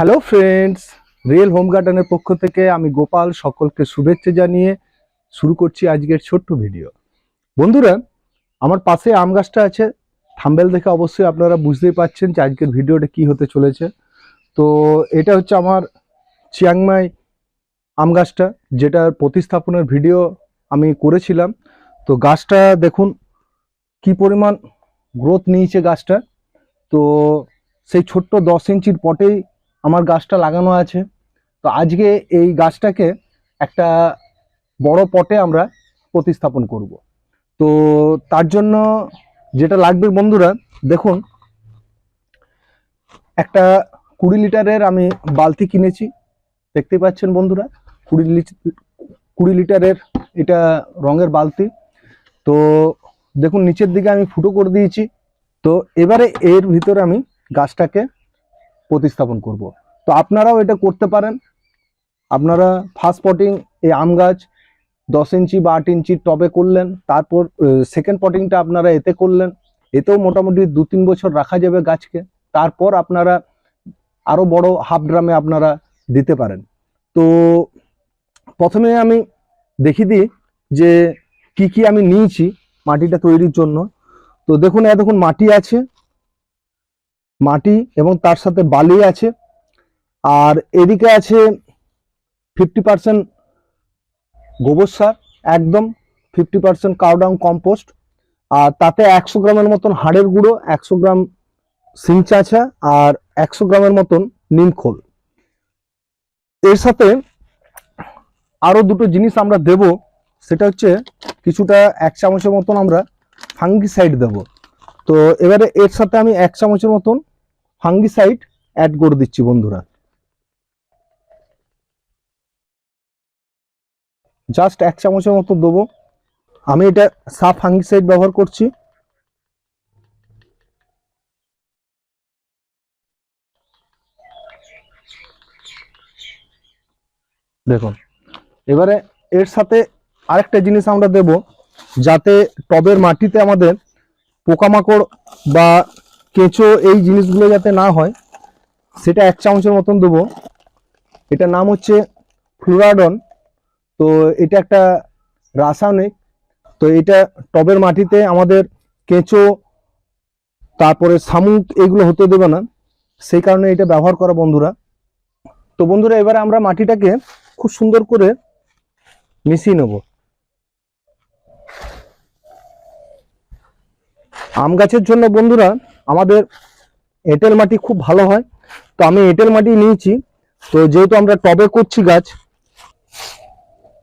Hello friends real home গার্ডেনের পক্ষ থেকে আমি গোপাল সকলকে শুভেচ্ছা জানিয়ে শুরু করছি আজকের ছোট্ট ভিডিও বন্ধুরা, আমার পাশে আম গাছটা আছে। থাম্বেল দেখে অবশ্যই আপনারা বুঝতেই পারছেন যে আজকের ভিডিওটা কি হতে চলেছে। তো এটা হচ্ছে আমার চিয়াংমাই আম গাছটা যেটার প্রতিস্থাপনের ভিডিও আমি করেছিলাম। তো গাছটা দেখুন, কি পরিমাণ গ্রোথ নিয়েছে গাছটা। তো সেই ছোট্ট দশ ইঞ্চির পটেই আমার গাছটা লাগানো আছে। তো আজকে এই গাছটাকে একটা বড় পটে আমরা প্রতিস্থাপন করব। তো তার জন্য যেটা লাগবে বন্ধুরা, দেখুন, একটা কুড়ি লিটারের আমি বালতি কিনেছি। দেখতে পাচ্ছেন বন্ধুরা, কুড়ি কুড়ি লিটারের এটা রঙের বালতি। তো দেখুন, নিচের দিকে আমি ফুটো করে দিয়েছি। তো এবারে এর ভিতরে আমি গাছটাকে প্রতিস্থাপন করব। তো আপনারাও এটা করতে পারেন। আপনারা ফার্স্ট পটিং এই আম গাছ দশ ইঞ্চি বা আট ইঞ্চি টবে করলেন, তারপর সেকেন্ড পটিংটা আপনারা এতে করলেন, এতেও মোটামুটি দু তিন বছর রাখা যাবে গাছকে, তারপর আপনারা আরও বড় হাফ ড্রামে আপনারা দিতে পারেন। তো প্রথমে আমি দেখিয়ে দিই যে কি কি আমি নিয়েছি মাটিটা তৈরির জন্য। তো দেখুন, এ দেখুন মাটি আছে, মাটি এবং তার সাথে বালি আছে। আর এদিকে আছে ফিফটি পার্সেন্ট গোবর সার, একদম fifty percent cow dung compost আর তাতে একশো গ্রামের মতন হাড়ের গুঁড়ো, একশো গ্রাম সিং চাঁচা আর একশো গ্রামের মতন নিমখোল এর সাথে আরও দুটো জিনিস আমরা দেব, সেটা হচ্ছে কিছুটা এক চামচের মতন আমরা ফাঙ্গিসাইড দেব। তো এবারে এর সাথে আমি এক চামচের মতন ফাঙ্গিসাইড অ্যাড করে দিচ্ছি বন্ধুরা। জাস্ট এক চামচের মতো দেবো। আমি এটা সাফ হাঙ্গিসাইড ব্যবহার করছি। দেখুন, এবারে এর সাথে আরেকটা জিনিস আমরা দেব, যাতে টবের মাটিতে আমাদের পোকামাকড় বা কেঁচো এই জিনিসগুলো যাতে না হয়, সেটা এক চামচের মতন দেবো। এটার নাম হচ্ছে ফ্লোরাডন। তো এটা একটা রাসায়নিক, তো এটা টবের মাটিতে আমাদের কেঁচো, তারপরে শামুক এগুলো হতে দেবে না। সেই কারণে এটা ব্যবহার করা বন্ধুরা। তো বন্ধুরা, এবারে আমরা মাটিটাকে খুব সুন্দর করে মিশিয়ে নেব। আম গাছের জন্য বন্ধুরা, আমাদের এঁটেল মাটি খুব ভালো হয়। তো আমি এঁটেল মাটি নিয়েছি। তো যেহেতু আমরা টবে করছি গাছ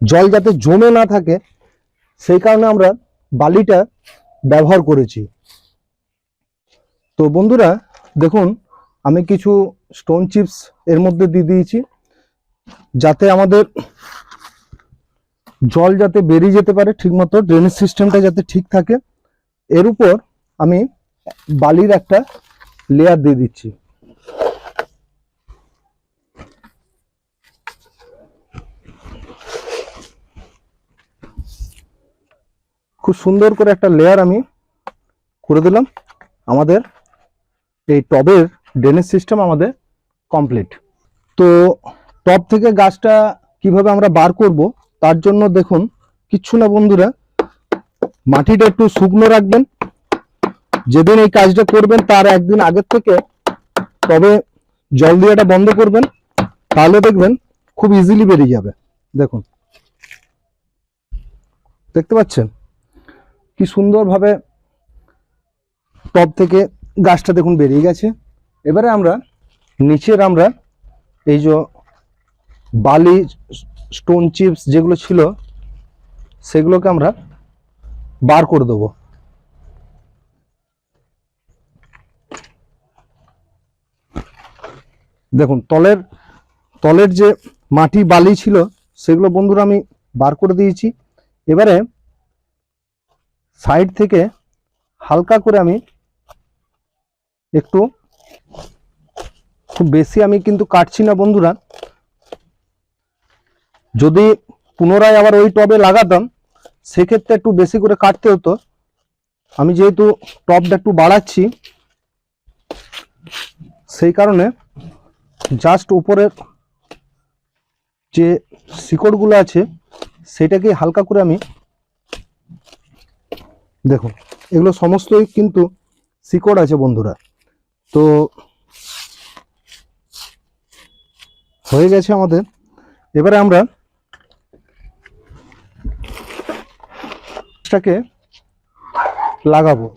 জল যাতে জমে না থাকে, সেই কারণে আমরা বালিটা ব্যবহার করেছি। তো বন্ধুরা, দেখুন, আমি কিছু স্টোন চিপস এর মধ্যে দিয়ে দিয়েছি, যাতে আমাদের জল যাতে বেরিয়ে যেতে পারে, ঠিকমতো ড্রেনেজ সিস্টেমটা যাতে ঠিক থাকে। এর উপর আমি বালির একটা লেয়ার দিয়ে দিচ্ছি। খুব সুন্দর করে একটা লেয়ার আমি করে দিলাম। আমাদের এই টবের ড্রেনেজ সিস্টেম আমাদের কমপ্লিট তো টব থেকে গাছটা কীভাবে আমরা বার করব, তার জন্য দেখুন, কিচ্ছু না বন্ধুরা, মাটিটা একটু শুকনো রাখবেন। যেদিন এই কাজটা করবেন, তার একদিন আগের থেকে তবে জল দিয়েটা বন্ধ করবেন। তাহলে দেখবেন খুব ইজিলি বেরিয়ে যাবে। দেখুন। দেখতে পাচ্ছেন? কি সুন্দরভাবে টব থেকে গাছটা দেখুন বেরিয়ে গেছে। এবারে আমরা, নিচের আমরা এই যে বালি, স্টোন চিপস যেগুলো ছিল, সেগুলোকে আমরা বার করে দেবো। দেখুন, তলের তলের যে মাটি বালি ছিল, সেগুলো বন্ধুরা আমি বার করে দিয়েছি। এবারে সাইড থেকে হালকা করে আমি একটু, খুব বেশি আমি কিন্তু কাটছি না বন্ধুরা। যদি পুনরায় আবার ওই টবে লাগাতাম, সেক্ষেত্রে একটু বেশি করে কাটতে হতো। আমি যেহেতু টবটা একটু বাড়াচ্ছি, সেই কারণে জাস্ট উপরের যে শিকড়গুলো আছে, সেটাকে হালকা করে আমি দেখুন এগুলো সমস্তই কিন্তু শিকড় আছে বন্ধুরা। তো হয়ে গেছে আমাদের। এবারে আমরা লাগাবো।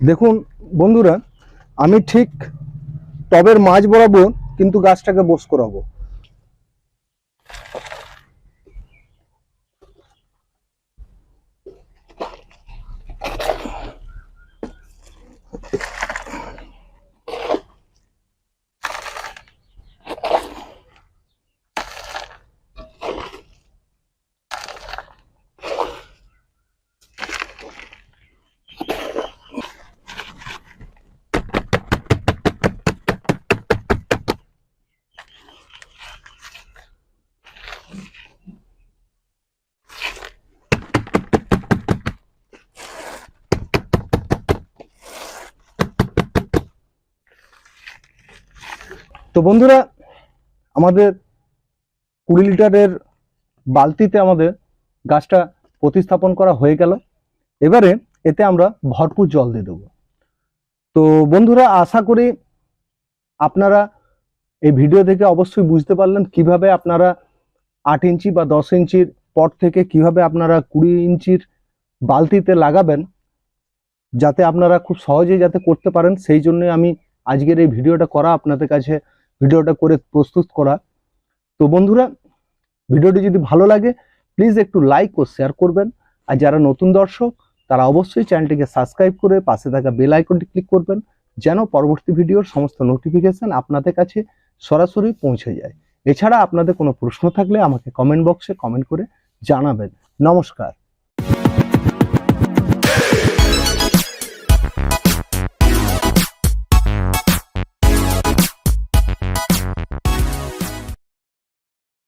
দেখুন বন্ধুরা আমি ঠিক টবের মাছ বরাবর কিন্তু গাছটাকে বোস করাবো। তো বন্ধুরা, আমাদের কুড়ি লিটারের বালতিতে আমাদের গাছটা প্রতিস্থাপন করা হয়ে গেল। এবারে এতে আমরা ভরপুর জল দিয়ে দেবো। তো বন্ধুরা, আশা করি আপনারা এই ভিডিও থেকে অবশ্যই বুঝতে পারলেন কীভাবে আপনারা আট ইঞ্চি বা দশ ইঞ্চির পট থেকে কীভাবে আপনারা কুড়ি ইঞ্চির বালতিতে লাগাবেন, যাতে আপনারা খুব সহজেই যাতে করতে পারেন, সেই জন্য আমি আজকের এই ভিডিওটা করা আপনাদের কাছে, ভিডিওটা করে প্রস্তুত করা। তো বন্ধুরা, ভিডিওটি যদি ভালো লাগে প্লিজ একটু লাইক ও শেয়ার করবেন। আর যারা নতুন দর্শক, তারা অবশ্যই চ্যানেলটিকে সাবস্ক্রাইব করে পাশে থাকা বেল আইকনটি ক্লিক করবেন, যেন পরবর্তী ভিডিওর সমস্ত নোটিফিকেশন আপনাদের কাছে সরাসরি পৌঁছে যায়। এছাড়া আপনাদের কোনো প্রশ্ন থাকলে আমাকে কমেন্ট বক্সে কমেন্ট করে জানাবেন। নমস্কার।